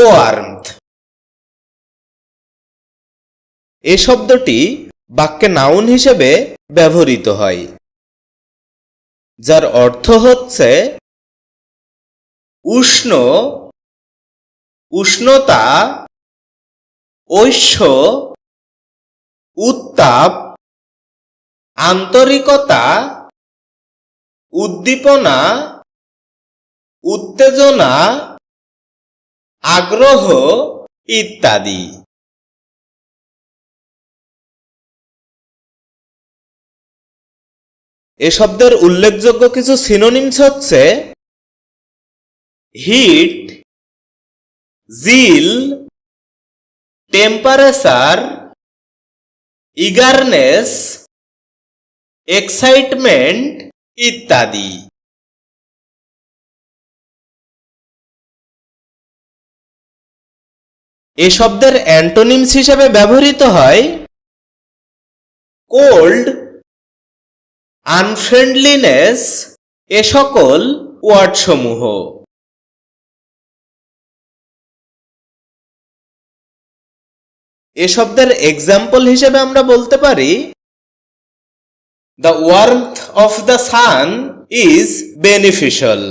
Warmth এ শব্দটি বাক্যে noun হিসেবে ব্যবহৃত হয়, যার অর্থ হচ্ছে উষ্ণ, উষ্ণতা, ঐশ্য, উত্তাপ, আন্তরিকতা, উদ্দীপনা, উত্তেজনা আগ্রহ ইত্যাদি। এ শব্দের উল্লেখযোগ্য কিছু সিনোনিমস হচ্ছে heat zeal temperature eagerness excitement ইত্যাদি। এ শব্দের অ্যান্টোনিমস হিসেবে ব্যবহৃত হয় কোল্ড আনফ্রেন্ডলিনেস এ সকল ওয়ার্ডসমূহ। এ শব্দের এক্সাম্পল হিসেবে আমরা বলতে পারি the warmth of the sun is beneficial